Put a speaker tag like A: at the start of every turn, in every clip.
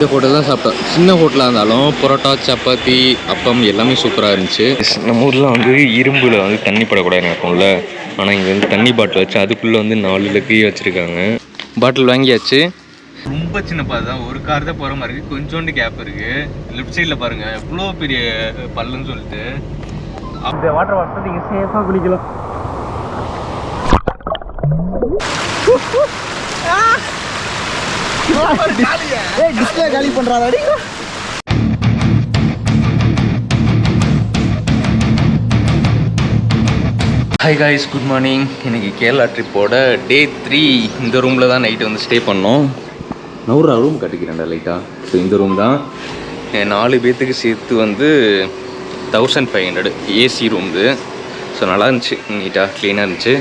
A: இந்த ஹோட்டல் தான் சாப்பிட்டோம். சின்ன ஹோட்டலாக இருந்தாலும் பரோட்டா சப்பாத்தி அப்பம் எல்லாமே சூப்பராக இருந்துச்சு. நம்ம ஊரில் வந்து இரும்பில் வந்து தண்ணி படக்கூடாதுன்னு இருக்கும்ல. ஆனால் இங்கே வந்து தண்ணி பாட்டில் வச்சு அதுக்குள்ளே வந்து நாலு லக்கி வச்சுருக்காங்க. பாட்டில் வாங்கியாச்சு. ரொம்ப சின்ன பாதை தான். ஒரு கார் தான் போகிற மாதிரி இருக்குது கொஞ்சோண்டு கேப் இருக்குது லெஃப்ட் சைடில் பாருங்கள் எவ்வளோ பெரிய பல்லுன்னு சொல்லிட்டு. அந்த வாட்டர் வாட்டர் நீங்கள் சேஃபாக குளிக்கலாம்.
B: டிஸ்பிளே காலி பண்றாடி
A: ஹாய் காய்ஸ் குட் மார்னிங் இன்னைக்கு கேரளா ட்ரிப்போட டே த்ரீ இந்த ரூமில் தான் நைட்டு வந்து ஸ்டே பண்ணோம். நூறு ரூம் கட்டிக்கிறேன்டா லைட்டாக ஸோ இந்த ரூம் தான். என் நாலு பேர்த்துக்கு சேர்த்து வந்து thousand five hundred AC room இது. ஸோ நல்லா இருந்துச்சு. நீட்டாக க்ளீனாக இருந்துச்சு.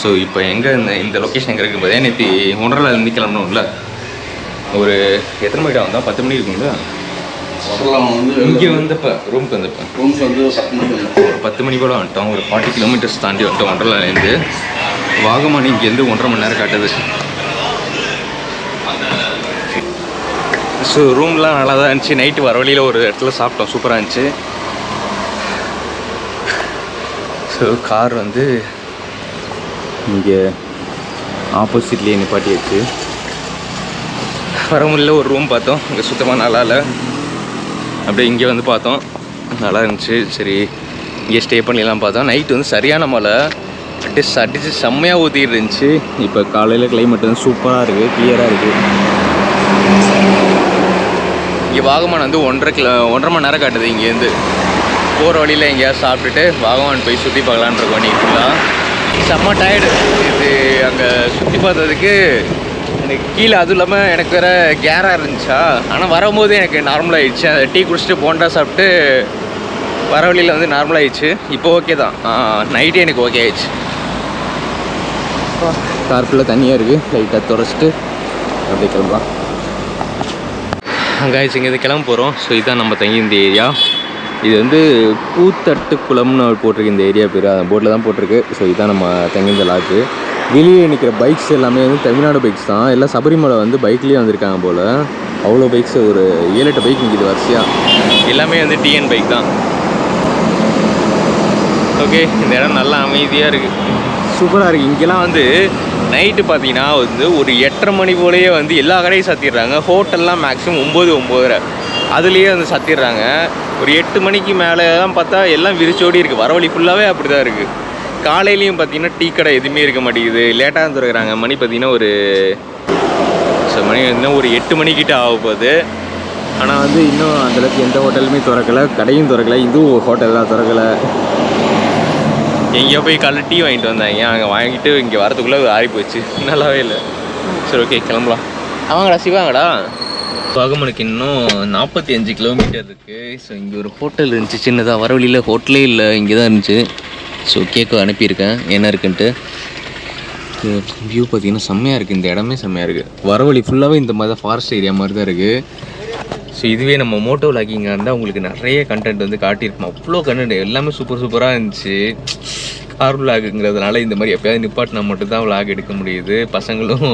A: ஸோ இப்போ எங்கே இந்த இந்த லொக்கேஷன் எங்கே இருக்குது பார்த்தீங்கன்னா நேற்று ஒன்றரை இருந்து கிளம்பணும்ல ஒரு எத்தனை மணிக்கு வந்தோம் பத்து மணி இருக்குங்களா? இங்கே வந்தப்போ ரூமுக்கு வந்தப்போ.
B: ரூம்ஸ் வந்து பத்து
A: ஒரு பத்து மணி போல் வந்துட்டோம். ஒரு ஃபார்ட்டி கிலோமீட்டர்ஸ் தாண்டி வந்துட்டோம் ஒன்றரைலேருந்து வாகமான் இங்கேருந்து ஒன்றரை மணி நேரம் காட்டுது. ஸோ ரூம்லாம் நல்லா தான் இருந்துச்சு. நைட்டு வர வழியில் ஒரு இடத்துல சாப்பிட்டோம். சூப்பராக இருந்துச்சு. ஸோ கார் வந்து இங்கே ஆப்போசிட்லேயே நிப்பாட்டியாச்சு. வர முடியல ஒரு ரூம் பார்த்தோம். இங்கே சுத்தமாக நல்லா இல்லை. அப்படியே இங்கே வந்து பார்த்தோம். நல்லா இருந்துச்சு. சரி இங்கே ஸ்டே பண்ணிடலாம் பார்த்தோம். நைட் வந்து சரியான மழை. அப்படியே அடிச்சு செம்மையாக ஊற்றிட்டு இருந்துச்சு இப்போ காலையில் கிளைமேட் வந்து சூப்பராக இருக்குது கிளியராக இருக்குது இங்கே வாகமான் வந்து ஒன்றரை கிலோ ஒன்றரை மணி நேரம் காட்டுது இங்கேருந்து. போகிற வழியில் எங்கேயாவது சாப்பிட்டுட்டு வாகமான் போய் சுற்றி பார்க்கலான்னு இருக்கோம். நீ ஃபுல்லாக செம்ம டயர்டு இது அங்கே சுற்றி பார்த்ததுக்கு எனக்கு கீழே அதுவும் இல்லாமல் எனக்கு வேறு கேராக இருந்துச்சா? ஆனால் வரும்போது எனக்கு நார்மலாகிடுச்சு அந்த டீ குடிச்சிட்டு போண்டா சாப்பிட்டு வர வழியில் வந்து நார்மலாகிடுச்சு இப்போ ஓகே தான். நைட்டே எனக்கு ஓகே ஆயிடுச்சு. கார் ஃபுல்லாக இருக்குது லைட்டாக துடைச்சிட்டு அப்படியே கிளம்பலாம். அங்காயிடுச்சு இங்கே கிளம்ப போகிறோம் ஸோ இதுதான் நம்ம தங்கி இந்த ஏரியா இது வந்து பூத்தட்டு குளம்னு போட்டிருக்கு இந்த ஏரியா பேர். அந்த போர்டில் தான் போட்டிருக்கு. ஸோ இதுதான் நம்ம தங்கி லாட்ஜு வெளியே நிற்கிற பைக்ஸ் எல்லாமே வந்து தமிழ்நாடு பைக்ஸ் தான். எல்லாம் சபரிமலை வந்து பைக்லேயே வந்திருக்காங்க போல். அவ்வளோ பைக்ஸ் ஒரு ஏழு எட்டு பைக் நிற்கிது வரிசையாக எல்லாமே வந்து டிஎன் பைக் தான். ஓகே இந்த இடம் நல்லா அமைதியாக இருக்குது சூப்பராக இருக்குது இங்கெல்லாம் வந்து நைட்டு பார்த்தீங்கன்னா வந்து ஒரு எட்டரை மணி போலேயே வந்து எல்லா கடையும் சாத்திடுறாங்க. ஹோட்டல்லாம் மேக்ஸிமம் ஒம்பது ஒம்போதரை அதுலேயே வந்து சத்திடுறாங்க. ஒரு எட்டு மணிக்கு மேலே தான் பார்த்தா எல்லாம் விரிச்சோடி இருக்குது வர வழி ஃபுல்லாகவே அப்படி தான் இருக்குது காலையிலையும் பார்த்தீங்கன்னா டீ கடை எதுவுமே இருக்க மாட்டேங்குது. லேட்டாக திறக்கிறாங்க. மணி பார்த்தீங்கன்னா ஒரு சில மணி இன்னும் ஒரு எட்டு மணிக்கிட்ட ஆக போகுது. ஆனால் வந்து இன்னும் அந்தளவுக்கு எந்த ஹோட்டலுமே திறக்கலை. கடையும் திறக்கலை. இதுவும் ஹோட்டல் தான் திறக்கலை. எங்கேயோ போய் காலைல டீ வாங்கிட்டு வந்தாங்க. அங்கே வாங்கிட்டு இங்கே வரதுக்குள்ளே ஆறி போச்சு நல்லாவே இல்லை. சரி ஓகே கிளம்பலாம். ஆமாங்கடா சிவாங்கடா வாகமனுக்கு இன்னும் நாற்பத்தி அஞ்சு கிலோமீட்டர் இருக்குது ஸோ இங்கே ஒரு ஹோட்டல் இருந்துச்சு. சின்னதாக வர வழியில் ஹோட்டலே இல்லை. இங்கே தான் இருந்துச்சு ஸோ கேக்கு அனுப்பியிருக்கேன். என்ன இருக்குன்ட்டு? வியூ பார்த்தீங்கன்னா செம்மையாக இருக்குது இந்த இடமே செம்மையாக இருக்குது வரவழி ஃபுல்லாகவே இந்த மாதிரி தான் ஃபாரஸ்ட் ஏரியா மாதிரி தான் இருக்குது ஸோ இதுவே நம்ம மோட்டோ லாகிங்காக இருந்தால் உங்களுக்கு நிறைய கண்டென்ட் வந்து காட்டியிருக்கோம் அவ்வளோ கண்டென்ட் எல்லாமே சூப்பர் சூப்பராக இருந்துச்சு. கார் விளாகுங்கிறதுனால இந்த மாதிரி எப்போயாவது நிப்பாட்டினா மட்டும்தான் விளாக் எடுக்க முடியுது. பசங்களும்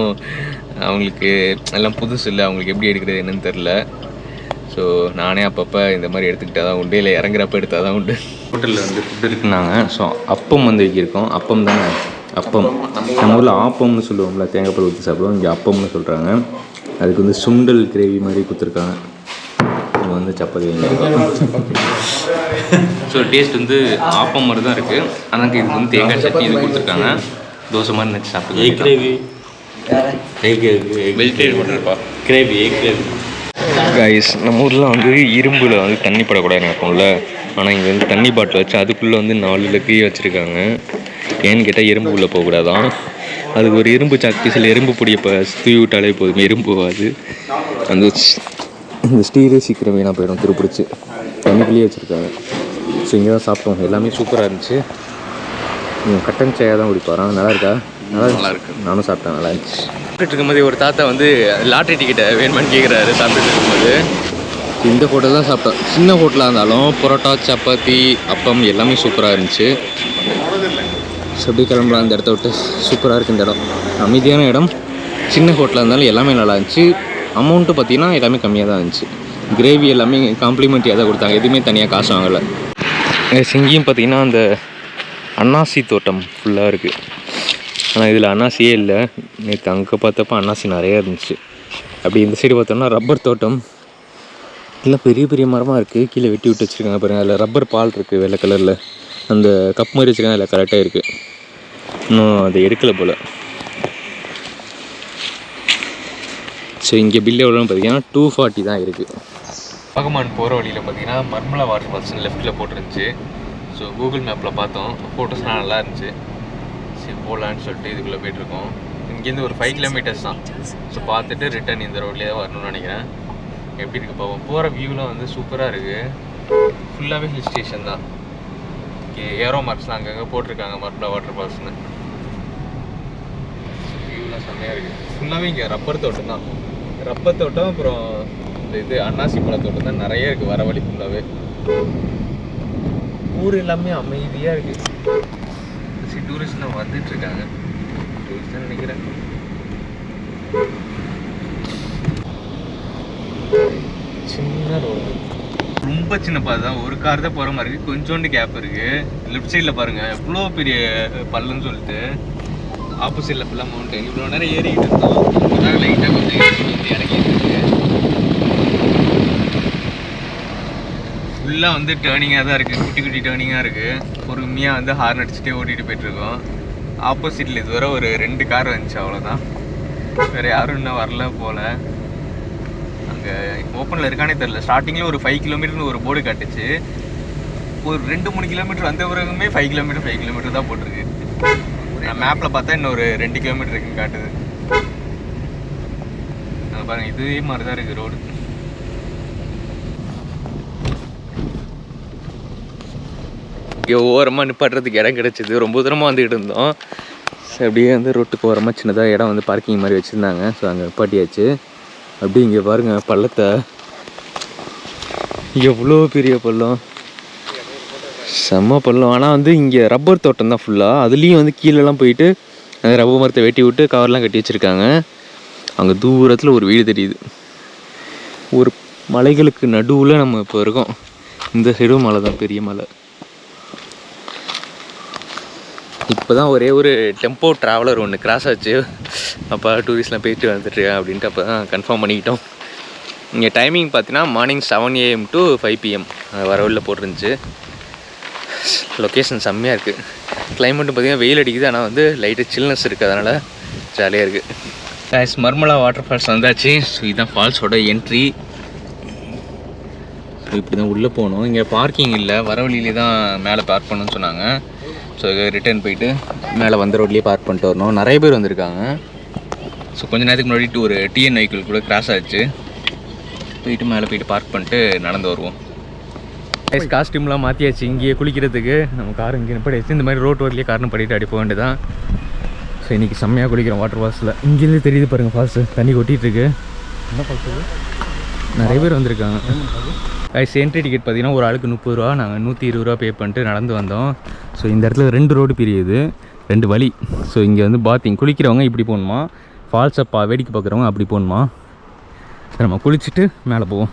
A: அவங்களுக்கு எல்லாம் புதுசு இல்லை. அவங்களுக்கு எப்படி எடுக்கிறது என்னன்னு தெரில ஸோ நானே அப்பப்போ இந்த மாதிரி எடுத்துக்கிட்டா தான் உண்டு. இல்லை இறங்குறப்ப எடுத்தால் தான் உண்டு. ஹோட்டலில் வந்து ஃபுட் இருக்குனாங்க ஸோ அப்பம் வந்து வைக்கிருக்கோம். அப்பம் தானே? அப்பம். நம்ம ஊரில் ஆப்பம்னு சொல்லுவோம்ல தேங்காய் பால் ஊற்றி சாப்பிடுவோம். இங்கே அப்பம்னு சொல்கிறாங்க அதுக்கு வந்து சுண்டல் கிரேவி மாதிரி கொடுத்துருக்காங்க. இங்கே வந்து சப்பாத்தி ஸோ டேஸ்ட் வந்து ஆப்பம் மாதிரி தான் இருக்குது ஆனால் இது வந்து தேங்காய் சட்னி இது கொடுத்துருக்காங்க. தோசை மாதிரி நினச்சி சாப்பிட்டு
C: கிரேவி. கிரேவி
A: கைஸ் நம்ம ஊரில் வந்து இரும்பில் வந்து தண்ணி படக்கூடாதுன்னு இருக்கும்ல. ஆனால் இங்கே வந்து தண்ணி பாட்டில் வச்சு அதுக்குள்ளே வந்து நாலு லக்கி வச்சுருக்காங்க. ஏன்னு கேட்டால் எறும்பு உள்ளே போகக்கூடாதான். அதுக்கு ஒரு இரும்பு சாக்கு சில எறும்பு பொடியை இப்போ தூவி விட்டாலே போதும் எறும்பு போகாது. அந்த இந்த ஸ்டீரே சீக்கிரம் வீணாக போயிடும் திருப்பிடிச்சு. தண்ணிக்குள்ளேயே வச்சுருக்காங்க. ஸோ இங்கே தான் சாப்பிட்டோம். எல்லாமே சூப்பராக இருந்துச்சு. கட்டன் சாயாக தான் குடிப்பாரான் நல்லா இருக்கா? நல்லா இருக்கு நானும் சாப்பிட்டேன் நல்லா இருந்துச்சு. சாப்பிட்டுட்டு இருக்கும்போது ஒரு தாத்தா வந்து லாட்ரி டிக்கெட்டை வேணுமான்னு கேட்குறாரு சாப்பிட்டுட்டு இருக்கும்போது. இந்த ஹோட்டல் தான் சாப்பிட்டோம் சின்ன ஹோட்டலாக இருந்தாலும் பரோட்டா சப்பாத்தி அப்பம் எல்லாமே சூப்பராக இருந்துச்சு. ஸோ அப்படியே கிளம்பலாம் அந்த இடத்த விட்டு. சூப்பராக இருக்குது இந்த இடம். அமைதியான இடம். சின்ன ஹோட்டலாக இருந்தாலும் எல்லாமே நல்லா இருந்துச்சு. அமௌண்ட்டு பார்த்தீங்கன்னா எல்லாமே கம்மியாக தான் இருந்துச்சு. கிரேவி எல்லாமே காம்ப்ளிமெண்ட்ரியாக தான் கொடுத்தாங்க. எதுவுமே தனியாக காசு வாங்கலை. இங்கேயும் பார்த்தீங்கன்னா அந்த அன்னாசி தோட்டம் ஃபுல்லாக இருக்குது ஆனால் இதில் அன்னாசியே இல்லை. நேற்று அங்கே பார்த்தப்ப அன்னாசி நிறையா இருந்துச்சு. அப்படி இந்த சைடு பார்த்தோம்னா ரப்பர் தோட்டம். எல்லாம் பெரிய பெரிய மரமாக இருக்குது கீழே வெட்டி விட்டு வச்சுருக்காங்க பாருங்கள் அதில் ரப்பர் பால் இருக்குது வெள்ளை கலரில் அந்த கப் மாதிரி வச்சுருக்காங்க. அதில் கரெக்டாக இருக்குது இன்னும் அதை எடுக்கலை போல். ஸோ இங்கே பில் எவ்வளோன்னு பார்த்தீங்கன்னா டூ ஃபார்ட்டி தான் இருக்குது வாகமான் போகிற வழியில் பார்த்தீங்கன்னா மர்மலா வாட்டர் ஃபால்ஸ் லெஃப்ட்டில் போட்டுருந்துச்சு. ஸோ கூகுள் மேப்பில் பார்த்தோம். ஃபோட்டோஸ்லாம் நல்லா இருந்துச்சு. போகலான்னு சொல்லிட்டு இதுக்குள்ளே போயிட்டுருக்கோம். இங்கேருந்து ஒரு ஃபைவ் கிலோமீட்டர்ஸ் தான். ஸோ பார்த்துட்டு ரிட்டர்ன் இந்த ரோட்லேயே தான் வரணும்னு நினைக்கிறேன். எப்படி இருக்கு பார்ப்போம் போகிற வியூலாம் வந்து சூப்பராக இருக்குது ஃபுல்லாகவே ஹில் ஸ்டேஷன் தான். இங்கே ஏரோ மார்க்ஸ்லாம் அங்கங்கே போட்டிருக்காங்க மர்மலா வாட்டர் ஃபால்ஸ்னு வியூலாம் செம்மையாக இருக்குது ஃபுல்லாகவே இங்கே ரப்பர் தோட்டம் தான். ரப்பர் தோட்டம் அப்புறம் இந்த இது அன்னாசி பழ தோட்டம் தான் நிறைய இருக்குது வர வழி ஃபுல்லாகவே ஊர் எல்லாமே அமைதியாக இருக்குது டூரிஸ்ட்லாம் வந்துட்டுருக்காங்க இருக்காங்க தான் நினைக்கிறேன். சின்ன ரோடு ரொம்ப சின்ன பாதை தான். ஒரு கார் தான் போகிற மாதிரி இருக்குது கொஞ்சோண்டு கேப் இருக்குது லெஃப்ட் சைடில் பாருங்கள் எவ்வளோ பெரிய பள்ளம்னு சொல்லிட்டு. ஆப்போசிட்டில் ஃபுல்லாக மவுண்டன் இவ்வளோ நேரம் ஏறிக்கிட்டு இருந்தோம். லைட்டாக கொஞ்சம் ஏறி வந்து இறங்கிட்டு இருக்கு. ஃபுல்லாக வந்து டேர்னிங்காக தான் இருக்குது குட்டி குட்டி டேர்னிங்காக இருக்குது பொறுமையாக வந்து ஹார்ன் அடிச்சுட்டே ஓட்டிகிட்டு போயிட்டுருக்கோம் ஆப்போசிட்டில் இதுவரை ஒரு ரெண்டு கார் வந்துச்சு அவ்வளோதான் வேறு யாரும் இன்னும் வரல போல. அங்கே ஓப்பனில் இருக்கானே தெரில ஸ்டார்டிங்கில் ஒரு ஃபைவ் கிலோமீட்டர்னு ஒரு போர்டு காட்டுச்சு. ஒரு ரெண்டு மூணு கிலோமீட்டர் வந்த பிறகுமே ஃபைவ் கிலோமீட்டர் ஃபைவ் கிலோமீட்டர் தான் போட்டிருக்கு. நான் மேப்பில் பார்த்தா இன்னும் ஒரு ரெண்டு கிலோமீட்டர் இருக்குன்னு காட்டுது. பாருங்கள் இதே மாதிரி தான் இருக்குது ரோடு இங்கே ஓரமாக நிப்பாட்டுறதுக்கு இடம் கிடச்சிது. ரொம்ப தூரமாக வந்துக்கிட்டு இருந்தோம். அப்படியே வந்து ரோட்டுக்கு ஓரமாக சின்னதாக இடம் வந்து பார்க்கிங் மாதிரி வச்சுருந்தாங்க. ஸோ அங்கே நிப்பாட்டியாச்சு. அப்படியே இங்கே பாருங்கள் பள்ளத்தை. எவ்வளோ பெரிய பள்ளம். செம்ம பள்ளம். ஆனால் வந்து இங்கே ரப்பர் தோட்டம் தான் ஃபுல்லாக அதுலேயும் வந்து கீழெல்லாம் போயிட்டு அந்த ரப்பர் மரத்தை வெட்டி விட்டு கவர்லாம் கட்டி வச்சுருக்காங்க. அங்கே தூரத்தில் ஒரு வீடு தெரியுது. ஒரு மலைகளுக்கு நடுவில் நம்ம இப்போ இருக்கோம். இந்த சைடும் மலை தான் பெரிய மலை. இப்போ தான் ஒரே ஒரு டெம்போ ட்ராவலர் ஒன்று கிராஸ் ஆச்சு. அப்போ டூரிஸ்ட்லாம் போயிட்டு வந்துட்டு அப்படின்ட்டு அப்போ தான் கன்ஃபார்ம் பண்ணிக்கிட்டோம். இங்கே டைமிங் பார்த்தீங்கன்னா morning seven AM to five PM வரவில் போட்டிருந்துச்சு. லொக்கேஷன் செம்மையாக இருக்குது கிளைமேட்டும் பார்த்தீங்கன்னா வெயில் அடிக்குது. ஆனால் வந்து லைட்டு சில்னஸ் இருக்குது அதனால் ஜாலியாக இருக்குது கேஸ் மர்மலா வாட்டர் ஃபால்ஸ் வந்தாச்சு. ஸோ இதுதான் ஃபால்ஸோட என்ட்ரி ஸோ இப்படி தான் உள்ளே போகணும் இங்கே பார்க்கிங் இல்லை. வர வழியிலே தான் மேலே பார்க் பண்ணணும்னு சொன்னாங்க. ஸோ ரிட்டர்ன் போயிட்டு மேலே வந்த ரோட்லேயே பார்க் பண்ணிட்டு வரணும். நிறைய பேர் வந்திருக்காங்க. ஸோ கொஞ்ச நேரத்துக்கு முன்னாடி ஒரு டிஎன் வெஹிக்கிள் கூட கிராஸ் ஆச்சு. போயிட்டு மேலே போயிட்டு பார்க் பண்ணிட்டு நடந்து வருவோம். கைஸ் காஸ்டியூம்லாம் மாற்றியாச்சு இங்கேயே குளிக்கிறதுக்கு. நம்ம கார் இங்கே நிப்பாடியாச்சு இந்த மாதிரி ரோட் ரோட்லேயே காரணம் படிட்டு அடி போக வேண்டியதான் ஸோ இன்றைக்கி செம்மையாக குளிக்கிறோம். வாட்டர் ஃபால்ஸில் இங்கேருந்து தெரியுது பாருங்கள் ஃபால்ஸு தண்ணி கொட்டிகிட்டு இருக்கு.
B: என்ன பண்ணுறது
A: நிறைய பேர் வந்திருக்காங்க. கைஸ் என்ட்ரி டிக்கெட் பார்த்தீங்கன்னா ஒரு ஆளுக்கு முப்பது ரூபா நாங்கள் நூற்றி இருபது ரூபா பே பண்ணிட்டு நடந்து வந்தோம். ஸோ இந்த இடத்துல ரெண்டு ரோடு பிரியுது ரெண்டு வழி. ஸோ இங்கே வந்து பாத்திங் குளிக்கிறவங்க இப்படி போகணுமா? ஃபால்ஸை பா வேடிக்கை பார்க்குறவங்க அப்படி போகணுமா? சரி நம்ம குளிச்சுட்டு மேலே போவோம்.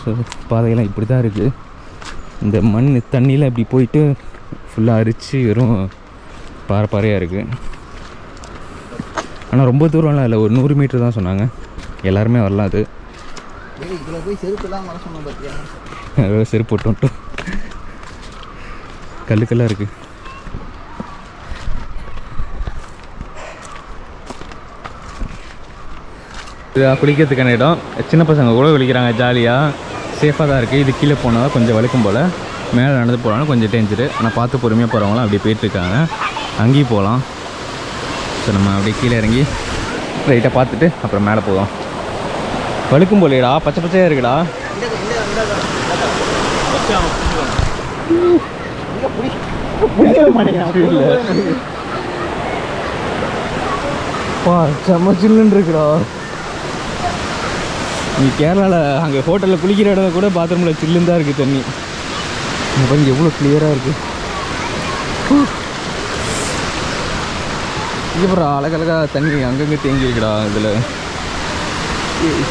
A: ஸோ பாதையெல்லாம் இப்படி தான் இருக்குது இந்த மண் தண்ணியில் இப்படி போயிட்டு ஃபுல்லாக அரிச்சு வெறும் பாறை பாறையாக இருக்குது ஆனால் ரொம்ப தூரம்லாம் இல்லை. ஒரு நூறு மீட்டர் தான் சொன்னாங்க. எல்லாருமே வரலாம் அது.
B: இதில் போய் செருப்புலாம் வர சொன்னோம் பார்த்தியா
A: அதோட செருப்பு விட்டோம் கல்லுக்கெல்லாம் கல்லு கல்லாக இருக்குது இது குளிக்கிறதுக்கான இடம். சின்ன பசங்க கூட குளிக்கிறாங்க ஜாலியாக சேஃபாக தான் இருக்குது இது கீழே போனால் கொஞ்சம் வலிக்கும் போல். மேலே நடந்து போகலான்னு கொஞ்சம் டேஞ்சரு ஆனால் பார்த்து பொறுமையாக போகிறவங்களாம் அப்படியே போயிட்டுருக்காங்க. அங்கேயும் போகலாம் ஸோ நம்ம அப்படியே கீழே இறங்கி ரைட்டாக பார்த்துட்டு அப்புறம் மேலே போவோம். வழுக்கும் போலேடா பச்சை பச்சையாக இருக்குடா. பா செம்ம சில்லுன்னு இருக்குடா. நீ கேரளாவில் அங்கே ஹோட்டலில் குளிக்கிற இடம் கூட பாத்ரூமில் சில்லுன்னு தான் இருக்குது தண்ணி இங்கே பாருங்க எவ்வளோ கிளியராக இருக்குது இங்கே போகிற அழகழகா தண்ணி அங்கங்கே தேங்கி இருக்குடா இதில்.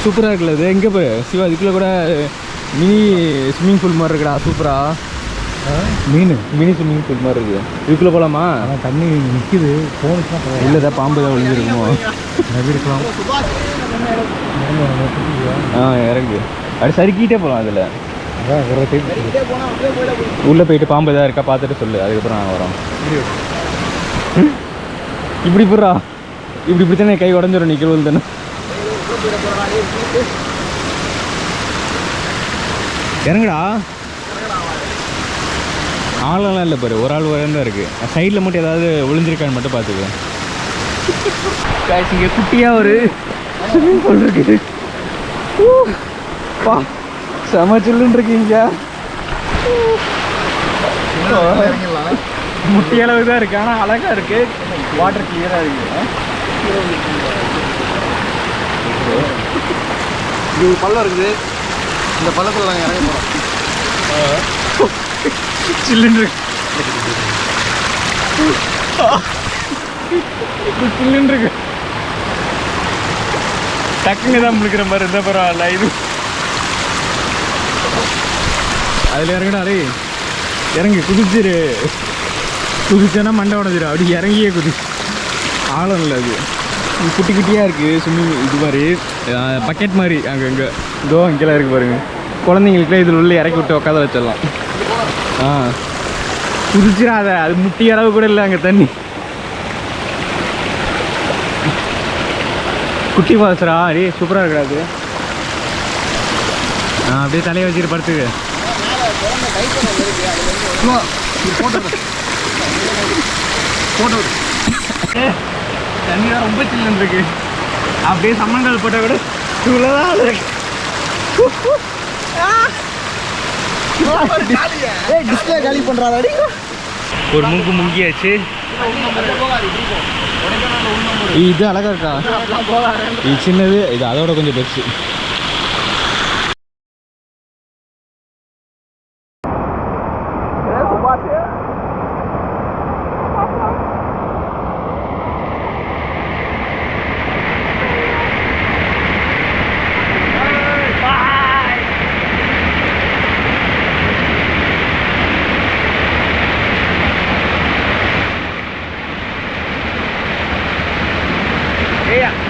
A: சூப்பராக இருக்குல்ல இது. எங்கே போய்? சிவா இதுக்குள்ளே கூட மினி ஸ்விம்மிங் பூல் மாதிரி இருக்குடா. சூப்பரா.
B: மீன்
A: மினி ஸ்விம்மிங் பூல் மாதிரி இருக்குது இதுக்குள்ளே போகலாமா
B: ஆனால் தண்ணி நிற்கிது போனுச்சுன்னா
A: இல்லை தான் பாம்பு தான் விழுந்துருக்குமோ?
B: இருக்கலாம்.
A: ஆ இறங்கு. அப்படி சறுக்கிட்டே போகலாம் அதில்
B: அதான் ஒரு டைம்
A: உள்ளே போயிட்டு பாம்பு எதாவது இருக்கா பார்த்துட்டு சொல்லு. அதுக்கப்புறம் நாங்கள் வரோம்? இப்படி போடுறா? இப்படி இப்படி கை உடஞ்சிரும் நீ கீழே தானே இறங்குடா. ஆளெல்லாம் இல்லை பாரு ஒரு ஆள் வரேன் தான் இருக்கு சைடில் மட்டும் ஏதாவது விழுந்திருக்கான்னு மட்டும் பார்த்துக்கோ இங்கே குட்டியாக ஒரு ஸ்விம்மிங் பூல் இருக்குது பா செம சில்லுன்னு இருக்கீங்க. முட்டி அளவு தான் இருக்கு ஆனால் அழகா இருக்கு. வாட்டர் கிளியரா இருக்கு.
B: இது பள்ளம் இருக்குது. இந்த பள்ளத்தில் நாங்கள் இறங்க போகிறோம்
A: சில்லுன்னு இருக்கு சில்லுன்னு இருக்கு டக்குன்னு தான் முழுக்கிற மாதிரி இருந்தால் பரவாயில்ல இது. அதில் இறங்கடா அரே இறங்கி குதிச்சிரு. குதிச்சேன்னா மண்டை உடஞ்சிரு அப்படி இறங்கியே குதி. ஆழம் இல்லை அது. குட்டி குட்டியாக இருக்குது ஸ்விம்மிங் இது மாதிரி பக்கெட் மாதிரி. அங்கே இங்கே. இதோ இங்கெல்லாம் இருக்குது பாருங்கள் குழந்தைங்களுக்குலாம் இதில் உள்ள இறக்கி விட்டு உட்காந்து வச்சிடலாம். ஆ. குதிச்சிடாத. அது முட்டி அளவு கூட இல்லை அங்கே தண்ணி. குட்டி பால்ஸ்ரா? அடி சூப்பராக இருக்கிறா அது ஆ அப்படியே தலையை வச்சுட்டு படுத்துக்கு.
B: போட்டோ
A: போட்டோ தான் ரொம்ப சில்லுன்னு இருக்கு அப்படியே சம்மங்கால் போட்டால் கூட இவ்வளோ தான் இருக்கு
B: டிஸ்பிளே காலி பண்ணுறாடி
A: ஒரு முங்கு முங்கியாச்சு. இது அழகா இருக்கா? இது சின்னது இது அதோட கொஞ்சம் பெருசு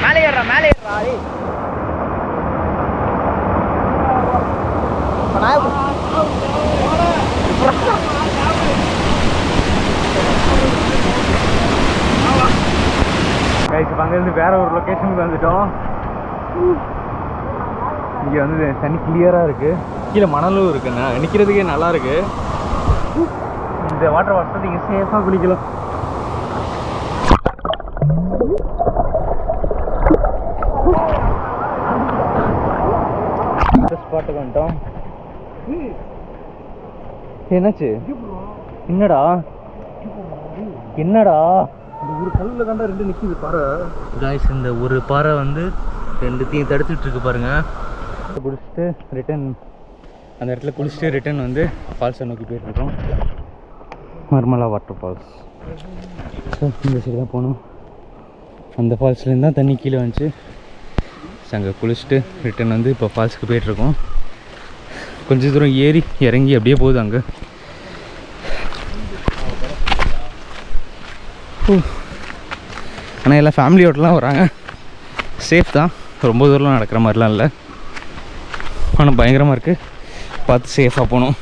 B: மேலே ஏறா மேலே ஏறா டேய்
A: அங்கேருந்து வேற ஒரு லொக்கேஷனுக்கு வந்துட்டோம். இங்கே வந்து தண்ணி கிளியராக இருக்கு. கீழே மணலும் இருக்குண்ணா. நிற்கிறதுக்கே நல்லா இருக்கு. இந்த வாட்டர் வாட்டர் நீங்கள் சேஃபாக குளிக்கலாம். ஸ்பாட்டுக்கு வந்துட்டோம். என்னாச்சு? என்னடா? என்னடா?
B: இந்த ஒரு கல்லில் தாண்டா ரெண்டு நிற்கிது பாறை.
A: காய்ஸ் இந்த ஒரு பாறை வந்து ரெண்டுத்தையும் தடுத்துட்டு இருக்கு பாருங்க. குடிச்சிட்டு ரிட்டன் அந்த இடத்துல குளிச்சுட்டு ரிட்டன் வந்து ஃபால்ஸை நோக்கி போயிட்டுருக்கோம் மர்மலா வாட்டர் ஃபால்ஸ் ஸோ இந்த சைடு தான் போகணும். அந்த ஃபால்ஸ்லேருந்து தான் தண்ணி கீழே வந்துச்சு. ஸோ அங்கே குளிச்சுட்டு ரிட்டன் வந்து இப்போ ஃபால்ஸுக்கு போயிட்டுருக்கோம் கொஞ்சம் தூரம் ஏறி இறங்கி அப்படியே போகுது அங்கே. ஆனால் எல்லாம் ஃபேமிலியோடலாம் வராங்க. சேஃப் தான். ரொம்ப தூரம் நடக்கிற மாதிரிலாம் இல்லை. ஆனால் பயங்கரமாக இருக்குது பார்த்து சேஃபாக போகணும்.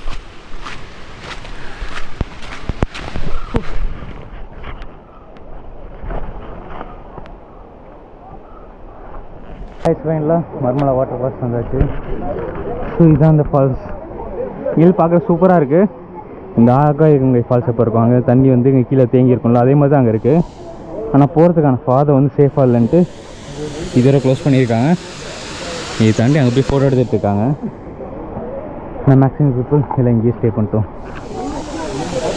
A: ஐஸ் ஃபைனில் மர்மலா வாட்டர் ஃபால்ஸ் வந்தாச்சு. ஸோ இதுதான் அந்த ஃபால்ஸ் இது பார்க்க சூப்பராக இருக்குது இந்த ஆகாய கங்கை ஃபால்ஸ் எப்போ இருக்கும். அங்கே தண்ணி வந்து இங்கே கீழே தேங்கி இருக்கும்ல அதே மாதிரி தான் அங்கே இருக்குது ஆனால் போகிறதுக்கான பாதை வந்து சேஃபாக இல்லைன்ட்டு இதுவரை க்ளோஸ் பண்ணியிருக்காங்க. இதை தாண்டி அங்கே போய் ஃபோட்டோ எடுத்துகிட்டு இருக்காங்க. நான் மேக்ஸிமம் பீப்புள் எல்லாம் இங்கேயே ஸ்டே பண்ணிட்டோம்.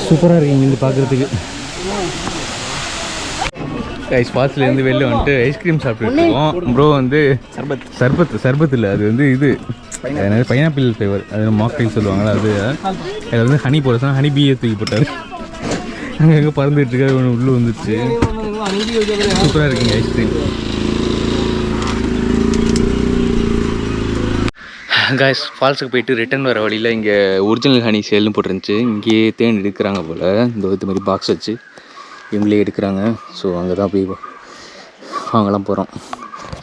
A: சூப்பராக இருக்கு இங்கேருந்து பார்க்குறதுக்கு ஐஸ் ஃபால்ஸ்லேருந்து வெளில வந்துட்டு ஐஸ்கிரீம் சாப்பிட்டுட்டு இருக்கோம். ப்ரோ வந்து சர்பத். சர்பத் சர்பத் இல்லை அது வந்து இது. பைனாப்பிள். ஃப்ளேவர் அது மாக்டைல் சொல்லுவாங்கள்ல அது? அதில் வந்து ஹனி போட சொன்னால் ஹனி பீயை தூக்கி போட்டார். அங்கே எங்கே ஒன்று உள்ளே வந்துச்சு சூப்பராக இருக்குங்க ஐஸ்கிரீம் காய்ஸ் ஃபால்ஸுக்கு போயிட்டு ரிட்டர்ன் வர வழியில் இங்கே ஒரிஜினல் ஹனி சேல்னு போட்டுருந்துச்சு. இங்கேயே தேன் எடுக்கிறாங்க போல். இந்த இது மாதிரி பாக்ஸ் வச்சு இவங்களே எடுக்கிறாங்க. ஸோ அங்கே தான் போய் வாங்கலாம் போகிறோம்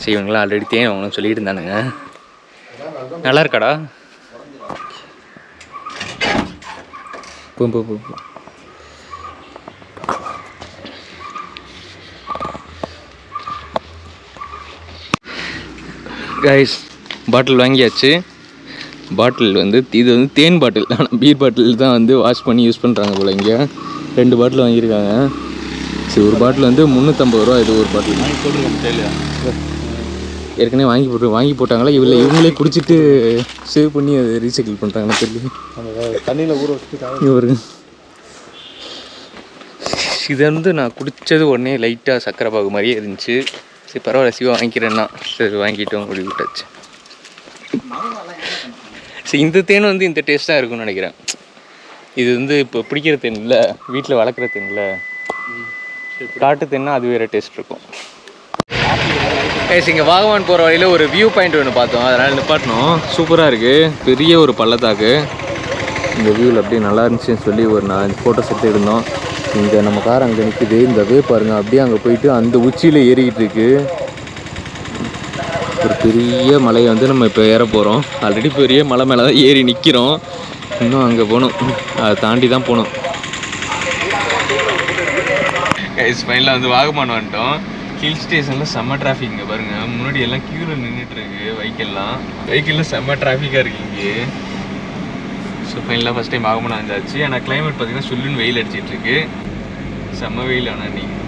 A: சரி இவங்களாம் ஆல்ரெடி தேன் வாங்கணும்னு சொல்லிட்டு இருந்தானுங்க. நல்லா இருக்காடா? போ போ போ போ. கைஸ் பாட்டில் வாங்கியாச்சு. பாட்டில் வந்து இது வந்து தேன் பாட்டில் ஆனால் பீர் பாட்டில் தான் வந்து வாஷ் பண்ணி யூஸ் பண்ணுறாங்க போல் இங்கே. ரெண்டு பாட்டில் வாங்கியிருக்காங்க. சரி ஒரு பாட்டில் வந்து முந்நூற்றம்பது ரூபா இது ஒரு பாட்டில் ஏற்கனவே வாங்கி போட்டு வாங்கி போட்டாங்களா? இவ்வளோ இவங்களே குடிச்சிட்டு சேவ் பண்ணி அதை ரீசைக்கிள் பண்ணுறாங்கன்னு தெரியல.
B: தண்ணியில் ஊற வச்சுட்டு
A: இது வந்து நான் குடித்தது உடனே லைட்டாக சக்கரை பாகு மாதிரியே இருந்துச்சு. சரி பரவாயில்ல சிவா வாங்கிக்கிறேன்னா. சரி வாங்கிட்டோம் அப்படி விட்டாச்சு சரி இந்த தேன் வந்து இந்த டேஸ்ட்டாக இருக்கும்னு நினைக்கிறேன். இது வந்து இப்போ பிடிக்கிற தேன் இல்லை வீட்டில் வளர்க்குற தேன் இல்லை. காட்டு தேன்னா அது வேறு டேஸ்ட் இருக்கும். ஏஸ் இங்கே வாகவான் போகிற வழியில் ஒரு வியூ பாயிண்ட் ஒன்று பார்த்தோம். அதனால் நிப்பாட்டினோம் சூப்பராக இருக்குது பெரிய ஒரு பள்ளத்தாக்கு. இந்த வியூவில் அப்படியே நல்லா இருந்துச்சுன்னு சொல்லி ஒரு நாலஞ்சு ஃபோட்டோஸ் எடுத்து இருந்தோம். இங்கே நம்ம கார் அங்கே நிற்குது இந்த வே பாருங்க. அப்படியே அங்கே போயிட்டு அந்த உச்சியில் ஏறிக்கிட்டு இருக்கு. ஒரு பெரிய மலையை வந்து நம்ம இப்போ ஏற போகிறோம் ஆல்ரெடி பெரிய மலை மேலே தான் ஏறி நிற்கிறோம் இன்னும் அங்கே போகணும். அதை தாண்டி தான் போகணும். கைஸ் ஃபைனலாக வந்து வாகமான் வந்துட்டோம். ஹில் ஸ்டேஷனில் செம்ம டிராஃபிக் இங்கே பாருங்கள் முன்னாடி எல்லாம் க்யூவில் நின்றுட்டு இருக்கு வெஹிக்கிள்லாம் வெஹிக்கிளில் செம்ம டிராஃபிக்காக இருக்கு இங்கே. ஸோ ஃபைனலாக ஃபஸ்ட் டைம் வாகமான் இருந்தாச்சு ஆனால் கிளைமேட் பார்த்தீங்கன்னா சுல்லுன்னு வெயில் அடிச்சிட்டு இருக்கு. செம்ம வெயில் ஆனால் நீங்கள்